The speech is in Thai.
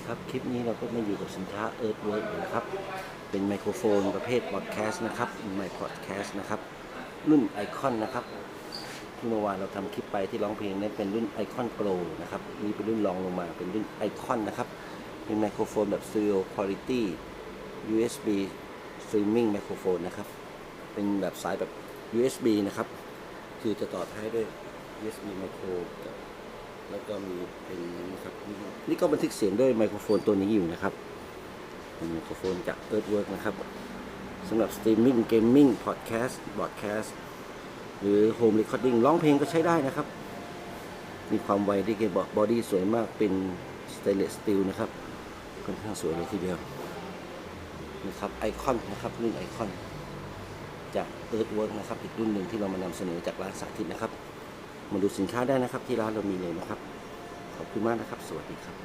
ีครับ คลิปนี้เราก็มาอยู่กับสินค้า Earthwork นะครับ เป็นไมโครโฟนประเภทพอดแคสต์นะครับไมโครพอดแคสต์นะครับ รุ่นไอคอนนะครับที่เมื่อวานเราทำคลิปไปที่ร้องเพลงนั้นเป็นรุ่นไอคอนโปรนะครับนี่เป็นรุ่นรองลงมาเป็นรุ่นไอคอนนะครับ เป็นไมโครโฟนแบบซ e r e o quality USB streaming ไมโครโฟนนะครับ เป็นแบบสายแบบ USB นะครับ คือจะต่อท้ายด้วย USB ไมโคร แล้วก็มีเป็นนะครับนี่ก็บันทึกเสียงด้วยไมโครโฟนตัวนี้อยู่นะครับเป็นไมโครโฟนจาก Earthwork นะครับสำหรับ Streaming Gaming Podcast Broadcast หรือ Home Recording ร้องเพลงก็ใช้ได้นะครับ มีความไวที่เกบอกบอดี้สวยมากเป็น Stainless Steel นะครับค่อนข้างสวยเลยทีเดียวนะครับไอคอนนะครับรุ่นไอคอนจาก Earthwork นะครับอีกรุ่นหนึ่งที่เรามานำเสนอจากร้านสาธิตนะครับ มาดูสินค้าได้นะครับ ที่ร้านเรามีเลยนะครับ ขอบคุณมากนะครับ สวัสดีครับ